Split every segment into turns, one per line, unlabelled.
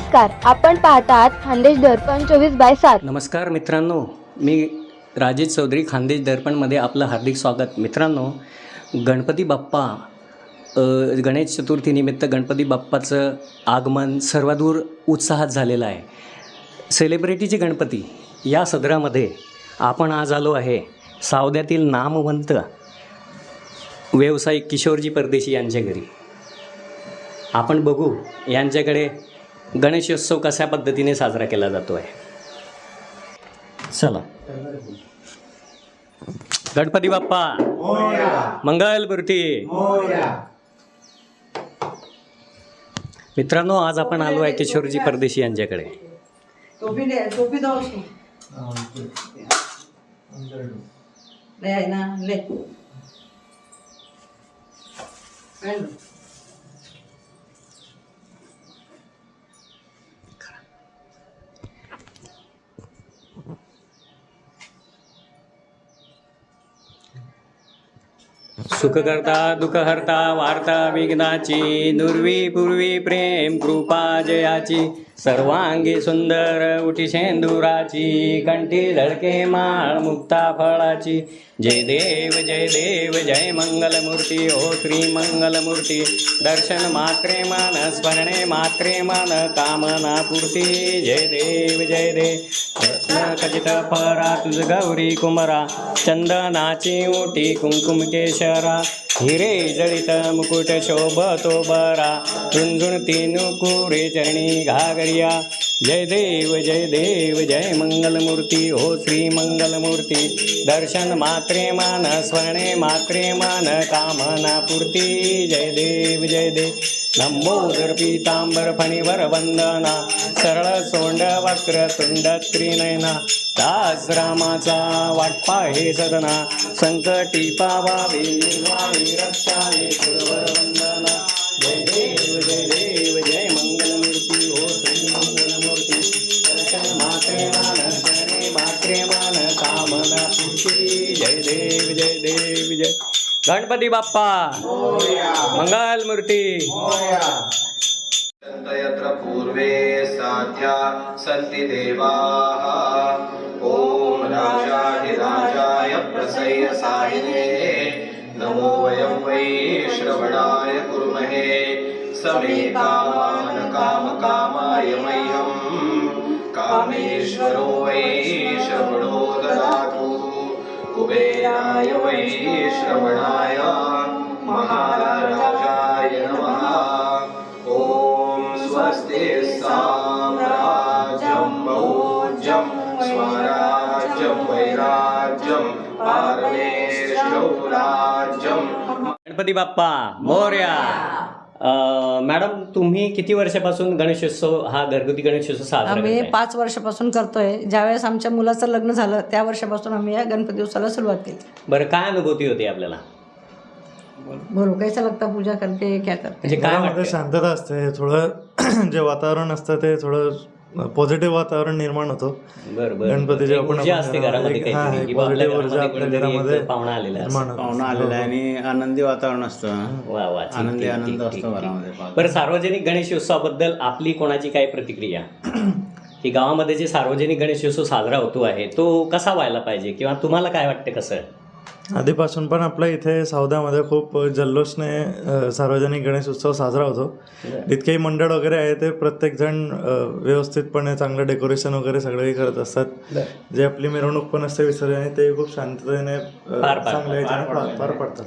नमस्कार आपण पाहतात खानदेश दर्पण चोवीस बाय सात.
नमस्कार मित्रांनो मी राजेश चौधरी खानदेश दर्पणमध्ये आपलं हार्दिक स्वागत. मित्रांनो गणपती बाप्पा गणेश चतुर्थीनिमित्त गणपती बाप्पाचं आगमन सर्वादूर उत्साहात झालेलं आहे. सेलिब्रिटीचे गणपती या सदरामध्ये आपण आज आलो आहे सावद्यातील नामवंत व्यावसायिक किशोरजी परदेशी यांच्या घरी. आपण बघू यांच्याकडे गणेशोत्सव कशा पद्धतीने साजरा केला जातो आहे चला. गणपती बाप्पा. मंगल मूर्ती. मित्रांनो आज आपण आलो आहे किशोरजी परदेशी यांच्याकडे.
ले ले. ना
सुखकर्ता दुःखहर्ता वार्ता विघ्नाची नुर्वी पूर्वी प्रेम कृपा जयाची. सर्वांगी सुंदर उठी शेंदुराची कंठी धडके माळ मुक्ता फळाची. जय देव जय देव जय मंगलमूर्ती ओ श्री मंगलमूर्ती. दर्शन मात्रे मन स्मरणे मात्रे मन कामना पूर्ती. जय देव जय देव. रत्न खचित परा तुझ गौरी कुमरा. चंदनाची ओटी कुंकुम केशरा. हिरे जळित मुकुट शोभतो बरा झुंझुण तीन कुरे चरणी घागरिया. जय देव जय देव जय मंगलमूर्ती हो श्री मंगलमूर्ती. दर्शन मात्रे मान स्मरणे मात्रे मान कामना पूर्ती. जय देव जय देव लंबोदर पीतांबर फणीवर वंदना. सरळ सोंड वक्र तुंड त्रिनयना. दास रामाचा वाटपा हे सदना. संकटी पावावी रक्षा गणपती बाप्पा. मंगल मूर्ती.
यत्र पूर्वे साध्या सन्ति देवाः। ॐ राजाधिराजाय प्रसय्य सायिने नमो वयं वै श्रवणाय कुर्महे। समे कामान् कामकामाय मह्यं। कामेश्वरो वै कुबेराय वैश्रवणाय महाराजाय नमः। ॐ स्वस्ति साम्राज्यं मौज्यं स्वराज्यं वैराज्यं पारमेश्वराज्यं
गणपती बाप्पा मोर्या। मॅडम तुम्ही किती वर्षापासून गणेशोत्सव हा घरगुती गणेशोत्सव साजरा
आम्ही
करताय?
पाच वर्षापासून करतोय. ज्यावेळेस आमच्या मुलाचं लग्न झालं त्या वर्षापासून आम्ही या गणपती उत्सवाला सुरुवात केली.
बरं काय अनुभूती होती आपल्याला?
बोलो कैसा लगता पूजा करके क्या करते?
म्हणजे काय
घरामध्ये
वाटतं
शांतता असते थोडं जे वातावरण असतं ते थोडं पॉझिटिव्ह वातावरण निर्माण होतं.
बरं बरं
गणपतीचे
एक
आपण
ऊर्जा असते
घरामध्ये
घरामध्ये
एक- हा,
काहीतरी
एक
की बाबा आपल्या
positive ऊर्जा
घरामध्ये
आपल्या
कोणीतरी
घरामध्ये
एक पाहुणा आलेला असतो.
निर्माण होते.
पाहुणा आलेला आहे आणि आनंदी वातावरण असतं.
वा वा ठीक,
आनंदी
ठीक,
आनंद
ठीक,
असतो
ठीक,
घरामध्ये.
बरं सार्वजनिक गणेशोत्सवाबद्दल आपली कोणाची काय प्रतिक्रिया? की गावामध्ये जे सार्वजनिक गणेशोत्सव साजरा होतो आहे तो कसा व्हायला पाहिजे? किंवा तुम्हाला काय वाटतं कसं?
आधीपासून पण आपल्या इथे सावधामध्ये खूप जल्लोषने सार्वजनिक गणेश उत्सव साजरा होतो. जितकेही मंडळ वगैरे आहे ते प्रत्येक जण अ, व्यवस्थितपणे चांगलं डेकोरेशन वगैरे सगळे करत असतात. जे आपली मिरवणूक पण असते विसर्जन ते खूप शांततेने
पार पाडतात.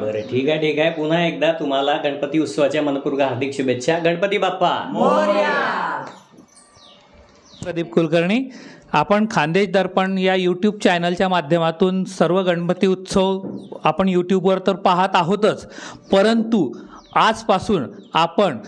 बरं ठीक आहे ठीक आहे. पुन्हा एकदा तुम्हाला गणपती उत्सवाच्या मनपूर्वक हार्दिक शुभेच्छा. गणपती बाप्पा.
प्रदीप कुलकर्णी आपण खानदेश दर्पण या यूट्यूब चॅनलच्या माध्यमातून सर्व गणपती उत्सव आपण यूट्यूबवर तर पाहत आहोतच. परंतु आजपासून आपण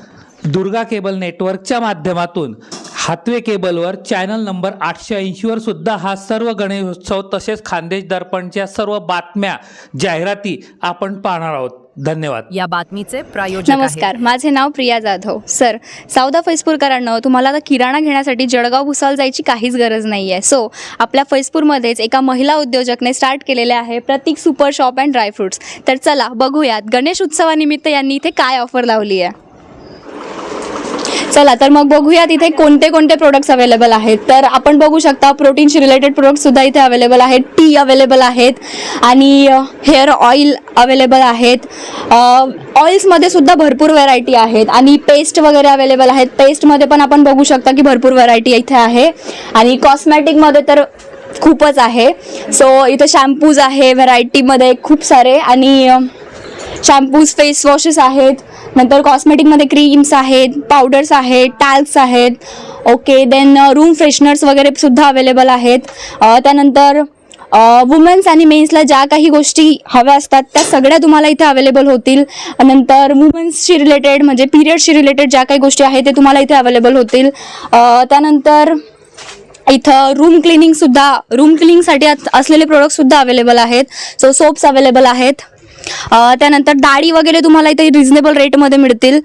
दुर्गा केबल नेटवर्कच्या माध्यमातून हातवे केबलवर चॅनल नंबर आठशे ऐंशीवर सुद्धा हा सर्व गणेशोत्सव तसेच खानदेश दर्पणच्या सर्व बातम्या जाहिराती आपण पाहणार आहोत. धन्यवाद.
या बातमीचे प्रायोजक
नमस्कार माझे नाव प्रिया जाधव. सर सावदा फैजपूरकरांनो तुम्हाला आता किराणा घेण्यासाठी जळगाव भुसावळ जायची काहीच गरज नाही आहे सो आपल्या फैजपूरमध्येच एका महिला उद्योजकने स्टार्ट केलेले आहे Prateek super shop and dry fruits तर चला बघूयात गणेश उत्सवानिमित्त यांनी इथे काय ऑफर लावली आहे चला तर मग बघूयात इथे कोणते कोणते प्रोडक्ट्स अवेलेबल आहेत. तर आपण बघू शकता प्रोटीनशी रिलेटेड प्रोडक्ट सुद्धा इथे अवेलेबल आहेत. टी अवेलेबल आहेत. आणि हेअर ऑइल अवेलेबल आहेत. ऑइल्समध्ये सुद्धा भरपूर व्हरायटी आहेत. आणि पेस्ट वगैरे अवेलेबल आहेत. पेस्टमध्ये पण आपण बघू शकता की भरपूर व्हरायटी इथे आहे. आणि कॉस्मॅटिकमध्ये तर खूपच आहे. सो इथे शॅम्पूज आहे व्हरायटीमध्ये खूप सारे. आणि शॅम्पूज फेस वॉशेस आहेत नंतर कॉस्मेटिकमध्ये क्रीम्स आहेत पावडर्स आहेत टॅल्क्स आहेत. ओके देन रूम फ्रेशनर्स वगैरे सुद्धा अवेलेबल आहेत. Uh, त्यानंतर uh, वुमेन्स आणि मेन्सला ज्या काही गोष्टी हव्या असतात त्या सगळ्या तुम्हाला इथे अवेलेबल होतील. नंतर वुमेन्सशी रिलेटेड म्हणजे पिरियडशी रिलेटेड ज्या काही गोष्टी आहेत ते तुम्हाला इथे अवेलेबल होतील. Uh, त्यानंतर इथं रूम क्लिनिंगसुद्धा रूम क्लिनिंगसाठी असलेले प्रोडक्टसुद्धा अवेलेबल आहेत. सो सोप्स अवेलेबल आहेत. त्यानंतर डाळी वगैरे तुम्हाला इथे रिझनेबल रेटमध्ये मिळतील.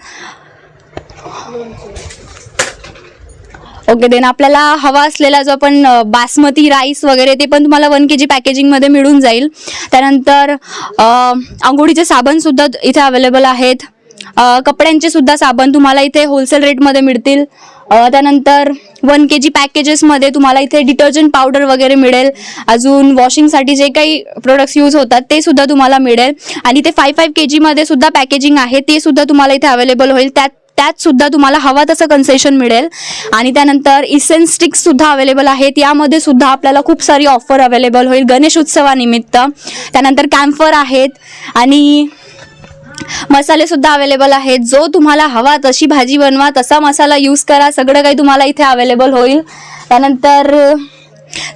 ओके देन आपल्याला हवा असलेला जो आपण बासमती राईस वगैरे ते पण तुम्हाला वन के जी पॅकेजिंगमध्ये मिळून जाईल. त्यानंतर आंघोळीचे साबणसुद्धा इथे अवेलेबल आहेत. कपड्यांचे सुद्धा साबण तुम्हाला इथे होलसेल रेटमध्ये मिळतील. त्यानंतर वन के जी पॅकेजेसमध्ये तुम्हाला इथे डिटर्जंट पावडर वगैरे मिळेल. अजून वॉशिंगसाठी जे काही प्रोडक्ट्स यूज होतात ते सुद्धा तुम्हाला मिळेल. आणि ते फाय फाईव्ह के जीमध्ये सुद्धा पॅकेजिंग आहे ते सुद्धा तुम्हाला इथे अवेलेबल होईल. त्यात त्यात सुद्धा तुम्हाला हवा तसं कन्सेशन मिळेल. आणि त्यानंतर इसेन्स स्टिक्स सुद्धा अवेलेबल आहेत. यामध्ये सुद्धा आपल्याला खूप सारी ऑफर अवेलेबल होईल गणेश उत्सवानिमित्त त्यानंतर कॅम्फर आहेत. आणि मसाले सुद्धा अवेलेबल आहेत. जो तुम्हाला हवा तशी भाजी बनवा तसा मसाला यूज करा. सगळं काही तुम्हाला इथे अवेलेबल होईल. त्यानंतर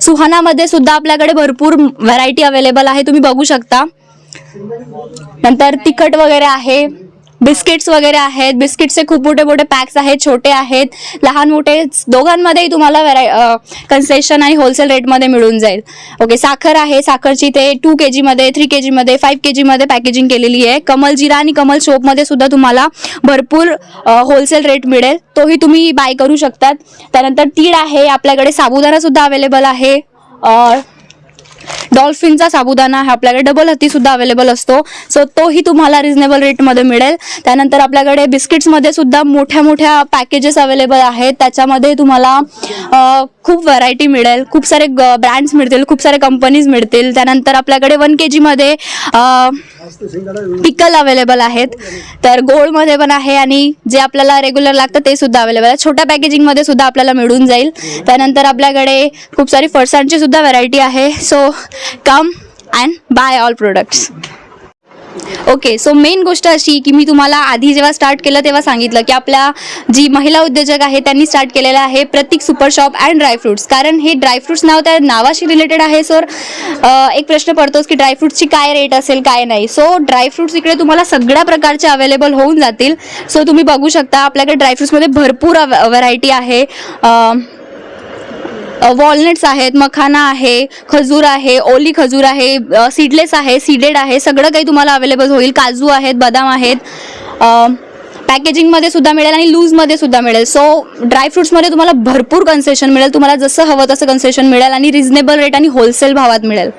सुहानामध्ये सुद्धा आपल्याकडे भरपूर व्हरायटी अवेलेबल आहे. तुम्ही बघू शकता. नंतर तिखट वगैरे आहे. बिस्किट्स वगैरे आहेत. बिस्किटचे खूप मोठे मोठे पॅक्स आहेत छोटे आहेत. लहान मोठे दोघांमध्येही तुम्हाला व्हराय कन्सेशन आणि होलसेल रेटमध्ये मिळून जाईल. ओके साखर आहे. साखरची ते टू के जीमध्ये थ्री के जीमध्ये फाईव्ह के जीमध्ये पॅकेजिंग केलेली आहे. कमल जिरा आणि कमल शोपमध्ये सुद्धा तुम्हाला भरपूर होलसेल रेट मिळेल. तोही तुम्ही बाय करू शकतात. त्यानंतर तीळ आहे. आपल्याकडे साबुदाणा सुद्धा अवेलेबल आहे. डॉल्फिनचा साबुदाणा हा आपल्याकडे डबल हत्ती सुद्धा अवेलेबल असतो. सो तोही तुम्हाला रिझनेबल रेटमध्ये मिळेल. त्यानंतर आपल्याकडे बिस्किट्समध्ये सुद्धा मोठ्या मोठ्या पॅकेजेस अवेलेबल आहेत. त्याच्यामध्ये तुम्हाला खूप व्हरायटी मिळेल. खूप सारे ब्रँड्स मिळतील. खूप सारे कंपनीज मिळतील. त्यानंतर आपल्याकडे वन के जीमध्ये पिकल अवेलेबल आहेत. तर गोल्डमध्ये पण आहे आणि जे आपल्याला रेग्युलर लागतं ते सुद्धा अवेलेबल आहे. छोट्या पॅकेजिंगमध्ये सुद्धा आपल्याला मिळून जाईल. त्यानंतर आपल्याकडे खूप सारी फरसांची सुद्धा व्हरायटी आहे. So come and buy all products okay so main गोष्ट अशी की मी तुम्हाला आधी जेव्हा स्टार्ट केलं तेव्हा सांगितलं की आपल्या जी महिला उद्योजक आहे त्यांनी स्टार्ट केलेलं आहे Prateek super shop and dry fruits कारण हे ड्रायफ्रुट्स नाव त्या नावाशी रिलेटेड आहे. सर एक प्रश्न पडतोच की ड्रायफ्रुट्सची काय रेट असेल काय नाही. सो ड्रायफ्रुट्स इकडे तुम्हाला सगळ्या प्रकारचे अवेलेबल होऊन जातील. सो तुम्ही बघू शकता आपल्याकडे ड्रायफ्रुट्समध्ये भरपूर व्हरायटी आहे. वॉलनट्स आहेत मखाना आहे खजूर आहे ओली खजूर आहे सीडलेस आहे सीडेड आहे सगळं काही तुम्हाला अवेलेबल होईल. काजू आहेत बदाम आहेत. पॅकेजिंगमध्ये सुद्धा मिळेल आणि लूजमध्ये सुद्धा मिळेल. सो ड्रायफ्रुट्समध्ये तुम्हाला भरपूर कन्सेशन मिळेल. तुम्हाला जसं हवं तसं कन्सेशन मिळेल आणि रिझनेबल रेट आणि होलसेल भावात मिळेल.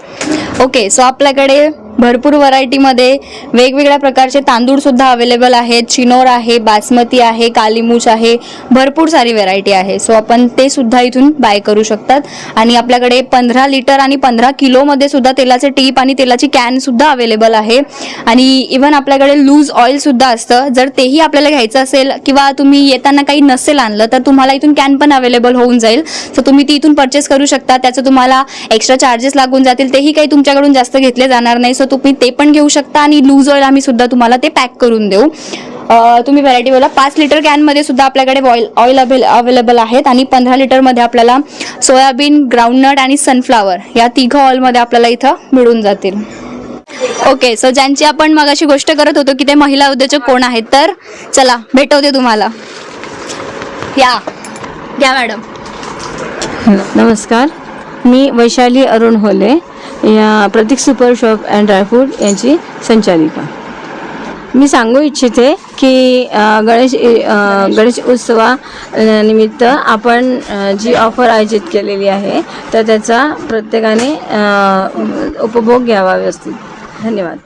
ओके सो आपल्याकडे भरपूर व्हरायटीमध्ये वेगवेगळ्या प्रकारचे तांदूळसुद्धा अवेलेबल आहेत. चिनोर आहे बासमती आहे कालीमूच आहे. भरपूर सारी व्हरायटी आहे. सो आपण ते सुद्धा इथून बाय करू शकतात. आणि आपल्याकडे पंधरा लिटर आणि पंधरा किलोमध्ये सुद्धा तेलाचे टीप आणि तेलाची कॅनसुद्धा अवेलेबल आहे. आणि इव्हन आपल्याकडे लूज ऑइलसुद्धा असतं. जर तेही आपल्याला घ्यायचं असेल किंवा तुम्ही येताना काही नसेल आणलं तर तुम्हाला इथून कॅन पण अवेलेबल होऊन जाईल. सो तुम्ही ती इथून परचेस करू शकता. त्याचं तुम्हाला एक्स्ट्रा चार्जेस लागून जातील. तेही काही तुमच्याकडून जास्त घेतले जाणार नाही. सो तुम्ही ते पण घेऊ शकता आणि लूज ऑइल आम्ही सुद्धा तुम्हाला ते पॅक करून देऊ. तुम्ही व्हरायटी बोला पाच लिटर कॅनमध्ये सुद्धा आपल्याकडे ऑइल ऑइल अवेल अवेलेबल आहेत आणि पंधरा लिटरमध्ये आपल्याला सोयाबीन ग्राउंडनट आणि सनफ्लावर या तिघं ऑइलमध्ये आपल्याला इथं मिळून जातील. ओके सो ज्यांची आपण मगाशी गोष्ट करत होतो की ते महिला उद्योजक कोण आहेत तर चला भेटवते तुम्हाला. या घ्या मॅडम.
नमस्कार. मी वैशाली अरुण होले. या Prateek super shop and dry fruit यांची संचालिका. मी सांगू इच्छिते की गणेश गणेश उत्सवा निमित्त आपण जी ऑफर आयोजित केलेली आहे तर त्याचा प्रत्येकाने उपभोग घ्यावा व्यवस्थित. धन्यवाद.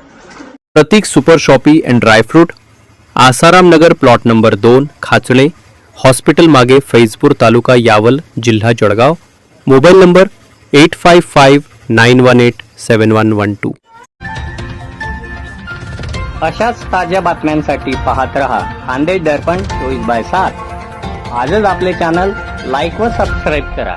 Prateek super shoppe and dry fruit Asaram Nagar plot number दोन खाचळे हॉस्पिटल मागे फैजपूर तालुका यावल जिल्हा Jalgaon. Mobile number eight five five nine one eight seven one one two
अशाच ताज्या बातम्यांसाठी पाहत रहा खानदेश दर्पण चोवीस बाय सात आजच आपले चॅनल लाईक व सबस्क्राईब करा